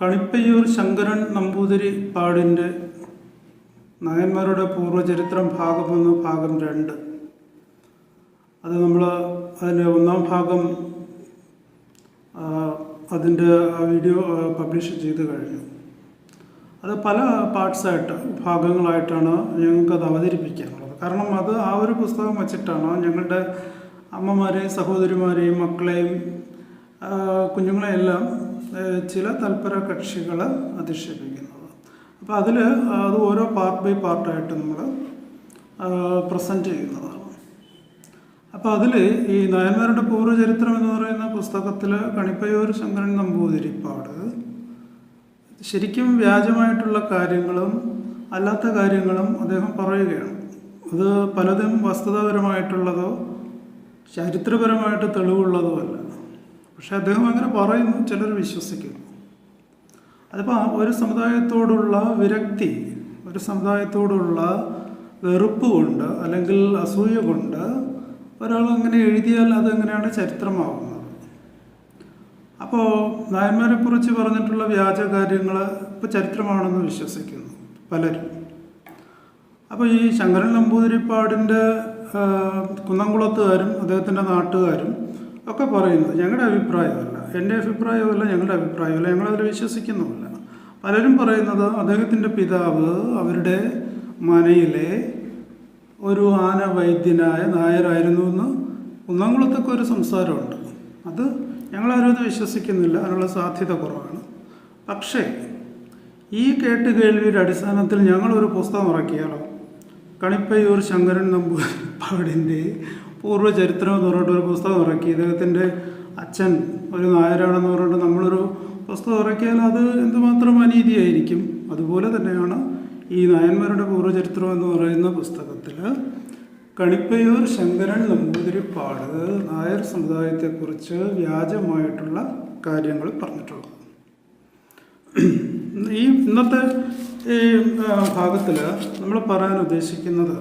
കണിപ്പയ്യൂർ ശങ്കരൻ നമ്പൂതിരി പാടിന്റെ നായന്മാരുടെ പൂർവചരിത്രം ഭാഗം ഒന്ന് ഭാഗം രണ്ട്. അത് നമ്മൾ അതിന്റെ ഒന്നാം ഭാഗം അതിന്റെ ആ വീഡിയോ പബ്ലിഷ് ചെയ്ത് കഴിഞ്ഞു. അത് പല പാർട്സായിട്ട് ഭാഗങ്ങളായിട്ടാണ് ഞങ്ങൾക്കത് അവതരിപ്പിക്കാനുള്ളത്. കാരണം അത് ആ ഒരു പുസ്തകം വച്ചിട്ടാണ് ഞങ്ങളുടെ അമ്മമാരെയും സഹോദരിമാരെയും മക്കളെയും കുഞ്ഞുങ്ങളെയെല്ലാം ചില തൽപര കക്ഷികൾ അധിക്ഷേപിക്കുന്നത്. അപ്പോൾ അതിൽ അത് ഓരോ പാർട്ട് ബൈ പാർട്ടായിട്ട് നമ്മൾ പ്രസന്റ് ചെയ്യുന്നതാണ്. അപ്പോൾ അതിൽ ഈ നയന്മാരുടെ പൂർവചരിത്രം എന്ന് പറയുന്ന പുസ്തകത്തിൽ കണിപ്പയ്യൂർ ശങ്കരൻ നമ്പൂതിരിപ്പാട് ശരിക്കും വ്യാജമായിട്ടുള്ള കാര്യങ്ങളും അല്ലാത്ത കാര്യങ്ങളും അദ്ദേഹം പറയുകയാണ്. അത് പലതും വസ്തുതാപരമായിട്ടുള്ളതോ ചരിത്രപരമായിട്ട് തെളിവുള്ളതോ അല്ല. പക്ഷെ അദ്ദേഹം അങ്ങനെ പറയുന്നു ചിലർ വിശ്വസിക്കുന്നു. അതിപ്പോൾ ഒരു സമുദായത്തോടുള്ള വിരക്തി ഒരു സമുദായത്തോടുള്ള വെറുപ്പ് കൊണ്ട് അല്ലെങ്കിൽ അസൂയ കൊണ്ട് ഒരാൾ അങ്ങനെ എഴുതിയാൽ അതെങ്ങനെയാണ് ചരിത്രമാവുന്നത്? അപ്പോൾ നായന്മാരെ കുറിച്ച് പറഞ്ഞിട്ടുള്ള വ്യാജ കാര്യങ്ങൾ ഇപ്പോൾ ചരിത്രമാണെന്ന് വിശ്വസിക്കുന്നു പലരും. അപ്പോൾ ഈ ശങ്കരൻ നമ്പൂതിരിപ്പാടിന്റെ കുന്നംകുളത്തുകാരും അദ്ദേഹത്തിന്റെ നാട്ടുകാരും ഒക്കെ പറയുന്നത് ഞങ്ങളുടെ അഭിപ്രായമല്ല. എന്റെ അഭിപ്രായമല്ല ഞങ്ങളുടെ അഭിപ്രായമല്ല ഞങ്ങളതിൽ വിശ്വസിക്കുന്നുമില്ല. പലരും പറയുന്നത് അദ്ദേഹത്തിന്റെ പിതാവ് അവരുടെ മനയിലെ ഒരു ആന വൈദ്യനായ നായരായിരുന്നു എന്ന് കുന്നംകുളത്തൊക്കെ ഒരു സംസാരമുണ്ട്. അത് ഞങ്ങളാരും വിശ്വസിക്കുന്നില്ല അതിനുള്ള സാധ്യത കുറവാണ്. പക്ഷേ ഈ കേട്ട് കേൾവിയുടെ അടിസ്ഥാനത്തിൽ ഞങ്ങളൊരു പുസ്തകം ഇറക്കിയാലോ? കണിപ്പയ്യൂർ ശങ്കരൻ നമ്പൂതിരിപ്പാടിന്റെ പൂർവചരിത്രം എന്ന് പറഞ്ഞിട്ട് ഒരു പുസ്തകം ഇറക്കി. ഇദ്ദേഹത്തിന്റെ അച്ഛൻ ഒരു നായരാണെന്ന് പറഞ്ഞിട്ട് നമ്മളൊരു പുസ്തകം ഇറക്കിയാൽ അത് എന്തുമാത്രം അനീതിയായിരിക്കും? അതുപോലെ തന്നെയാണ് ഈ നായന്മാരുടെ പൂർവചരിത്രം എന്ന് പറയുന്ന പുസ്തകത്തിൽ കണിപ്പയൂർ ശങ്കരൻ നമ്പൂതിരിപ്പാട് നായർ സമുദായത്തെക്കുറിച്ച് വ്യാജമായിട്ടുള്ള കാര്യങ്ങൾ പറഞ്ഞിട്ടുള്ളത്. ഈ ഇന്നത്തെ ഈ ഭാഗത്തിൽ നമ്മൾ പറയാൻ ഉദ്ദേശിക്കുന്നത്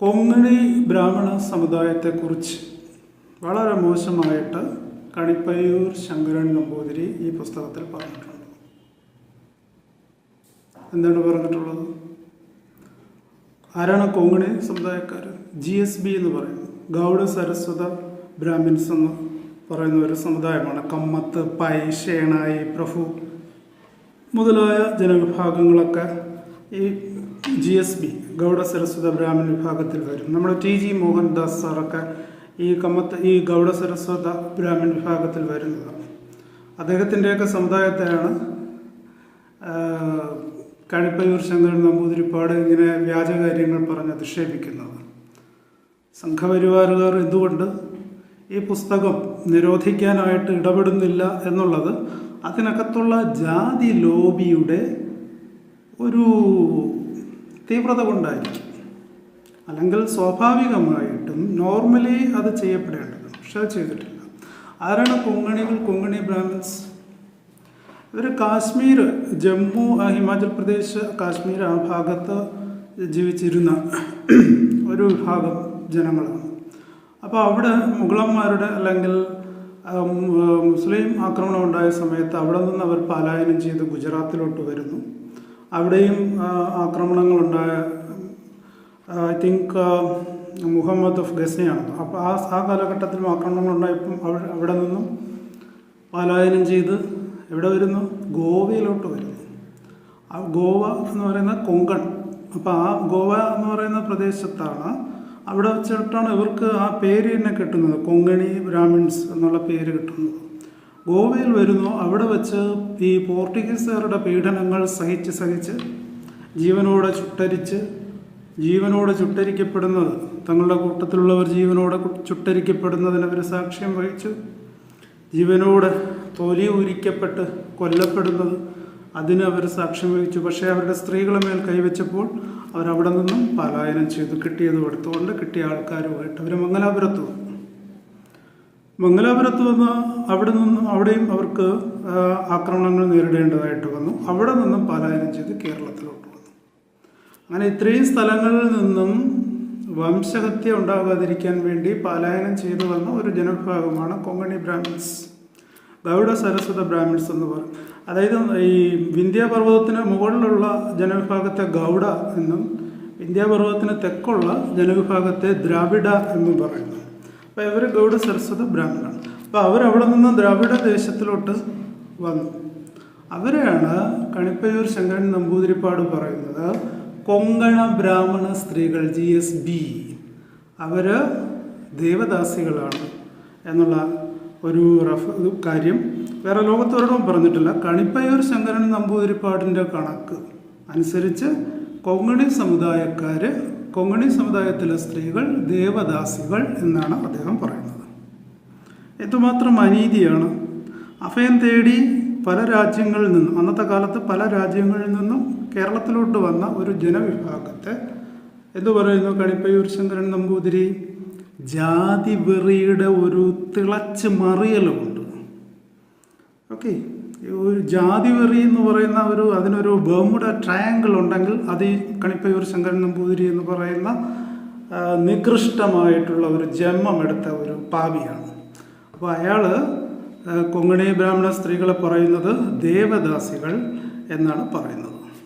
കൊങ്ങണി ബ്രാഹ്മണ സമുദായത്തെക്കുറിച്ച് വളരെ മോശമായിട്ട് കണിപ്പയ്യൂർ ശങ്കരൻ നമ്പൂതിരി ഈ പുസ്തകത്തിൽ പറഞ്ഞിട്ടുണ്ട്. എന്താണ് പറഞ്ഞിട്ടുള്ളത്? ആരാണ് കൊങ്ങണി സമുദായക്കാർ? ജി എസ് ബി എന്ന് പറയും. ഗൗഡ സരസ്വത ബ്രാഹ്മിൻസ് എന്ന് പറയുന്ന ഒരു സമുദായമാണ്. കമ്മത്ത് പൈ ഷേണായി പ്രഭു മുതലായ ജനവിഭാഗങ്ങളൊക്കെ ഈ G S B Gauda Saraswat Brahman വിഭാഗത്തിൽ വരും. നമ്മുടെ ടി ജി മോഹൻദാസ് സാറൊക്കെ ഈ കമ്മത്ത് ഈ ഗൗഡ സരസ്വത ബ്രാഹ്മൺ വിഭാഗത്തിൽ വരുന്നതാണ്. അദ്ദേഹത്തിന്റെയൊക്കെ സമുദായത്തെയാണ് കണിപ്പയൂർ ശങ്കരൻ നമ്പൂതിരിപ്പാട് ഇങ്ങനെ വ്യാജകാര്യങ്ങൾ പറഞ്ഞ് അധിക്ഷേപിക്കുന്നത്. സംഘപരിവാറുകാർ എന്തുകൊണ്ട് ഈ പുസ്തകം നിരോധിക്കാനായിട്ട് ഇടപെടുന്നില്ല എന്നുള്ളത് അതിനകത്തുള്ള ജാതി ലോബിയുടെ ഒരു തീവ്രത കൊണ്ടായിരിക്കും. അല്ലെങ്കിൽ സ്വാഭാവികമായിട്ടും നോർമലി അത് ചെയ്യപ്പെടേണ്ടത് പക്ഷെ അത് ചെയ്തിട്ടില്ല. ആരാണ് കൊങ്ങണികൾ കൊങ്ങണി ബ്രാഹ്മിൻസ്? ഇവർ കാശ്മീർ ജമ്മു ഹിമാചൽ പ്രദേശ് കാശ്മീർ ആ ഭാഗത്ത് ജീവിച്ചിരുന്ന ഒരു വിഭാഗം ജനങ്ങളാണ്. അപ്പോൾ അവിടെ മുഗളന്മാരുടെ അല്ലെങ്കിൽ മുസ്ലിം ആക്രമണം ഉണ്ടായ സമയത്ത് അവിടെ നിന്ന് അവർ പലായനം ചെയ്ത് ഗുജറാത്തിലോട്ട് വരുന്നു. അവിടെയും ആക്രമണങ്ങളുണ്ടായ ഐ തിങ്ക് മുഹമ്മദ് ഓഫ് ഗസ്നയാണ്. അപ്പോൾ ആ ആ കാലഘട്ടത്തിലും ആക്രമണങ്ങളുണ്ടായപ്പം അവിടെ അവിടെ നിന്നും പലായനം ചെയ്ത് എവിടെ വരുന്നു? ഗോവയിലോട്ട് വരുന്നു. ആ ഗോവ എന്ന് പറയുന്ന കൊങ്കൺ. അപ്പോൾ ആ ഗോവ എന്ന് പറയുന്ന പ്രദേശത്താണ് അവിടെ വെച്ചിട്ടാണ് ഇവർക്ക് ആ പേര് തന്നെ കിട്ടുന്നത്. കൊങ്കണി ബ്രാഹ്മിൺസ് എന്നുള്ള പേര് കിട്ടുന്നത്. ഗോവയിൽ വരുന്നു. അവിടെ വെച്ച് ഈ പോർട്ടുഗീസുകാരുടെ പീഡനങ്ങൾ സഹിച്ച് സഹിച്ച് ജീവനോടെ ചുട്ടരിച്ച് ജീവനോടെ ചുട്ടരിക്കപ്പെടുന്നത് തങ്ങളുടെ കൂട്ടത്തിലുള്ളവർ ജീവനോടെ ചുട്ടരിക്കപ്പെടുന്നതിന് അവർ സാക്ഷ്യം വഹിച്ചു. ജീവനോടെ തൊലി ഉരിക്കപ്പെട്ട് കൊല്ലപ്പെടുന്നത് അതിന് അവർ സാക്ഷ്യം വഹിച്ചു. പക്ഷേ അവരുടെ സ്ത്രീകളെ മേൽ കൈവച്ചപ്പോൾ അവരവിടെ നിന്നും പലായനം ചെയ്തു. കിട്ടിയത് എടുത്തുകൊണ്ട് കിട്ടിയ ആൾക്കാരുമായിട്ട് അവർ മംഗലാപുരത്ത് മംഗലാപുരത്ത് വന്ന് അവിടെ നിന്നും അവിടെയും അവർക്ക് ആക്രമണങ്ങൾ നേരിടേണ്ടതായിട്ട് വന്നു. അവിടെ നിന്നും പലായനം ചെയ്ത് കേരളത്തിലോട്ട് വന്നു. അങ്ങനെ ഇത്രയും സ്ഥലങ്ങളിൽ നിന്നും വംശഹത്യ ഉണ്ടാകാതിരിക്കാൻ വേണ്ടി പലായനം ചെയ്തു വന്ന ഒരു ജനവിഭാഗമാണ് കൊങ്കണി ബ്രാഹ്മിൻസ്. ഗൗഡ സരസ്വത ബ്രാഹ്മിൺസ് എന്ന് പറയും അതായത് ഈ വിന്ധ്യാപർവതത്തിന് മുകളിലുള്ള ജനവിഭാഗത്തെ ഗൗഡ എന്നും വിന്ധ്യാപർവതത്തിന് തെക്കുള്ള ജനവിഭാഗത്തെ ദ്രാവിഡ എന്നും പറയുന്നു. അപ്പോൾ ഇവർ ഗൗഡ സരസ്വത ബ്രാഹ്മണാണ് അപ്പോൾ അവരവിടെ നിന്ന് ദ്രാവിഡ ദേശത്തിലോട്ട് വന്നു. അവരെയാണ് കണിപ്പയൂർ ശങ്കരൻ നമ്പൂതിരിപ്പാട് പറയുന്നത് കൊങ്കണ ബ്രാഹ്മണ സ്ത്രീകൾ ജി എസ് ബി. അവർ ദേവദാസികളാണ് എന്നുള്ള ഒരു റഫ് കാര്യം വേറെ ലോകത്തൊരിടവും പറഞ്ഞിട്ടില്ല. കണിപ്പയൂർ ശങ്കരൻ നമ്പൂതിരിപ്പാടിന്റെ കണക്ക് അനുസരിച്ച് കൊങ്ങണി സമുദായക്കാർ കൊങ്ങണി സമുദായത്തിലെ സ്ത്രീകൾ ദേവദാസികൾ എന്നാണ് അദ്ദേഹം പറയുന്നത്. എത്രമാത്രം അനീതിയാണ്. അഭയം തേടി പല രാജ്യങ്ങളിൽ നിന്നും അന്നത്തെ കാലത്ത് പല രാജ്യങ്ങളിൽ നിന്നും കേരളത്തിലോട്ട് വന്ന ഒരു ജനവിഭാഗത്തെ എന്തു പറയുന്നു? കണിപ്പയൂർ ശങ്കരൻ നമ്പൂതിരി ജാതി വെറിയുടെ ഒരു തിളച്ച് മറിയലുമുണ്ട്. ഓക്കെ? ഒരു ജാതി വെറി എന്ന് പറയുന്ന ഒരു അതിനൊരു ബർമുഡ ട്രയാങ്കിൾ ഉണ്ടെങ്കിൽ അത് ഈ കണിപ്പയൂർ ശങ്കരൻ നമ്പൂതിരി എന്ന് പറയുന്ന നികൃഷ്ടമായിട്ടുള്ള ഒരു ജന്മം എടുത്ത ഒരു പാവിയാണ് അപ്പോൾ അയാൾ കൊങ്ങണി ബ്രാഹ്മണ സ്ത്രീകളെ പറയുന്നത് ദേവദാസികൾ എന്നാണ് പറയുന്നത്.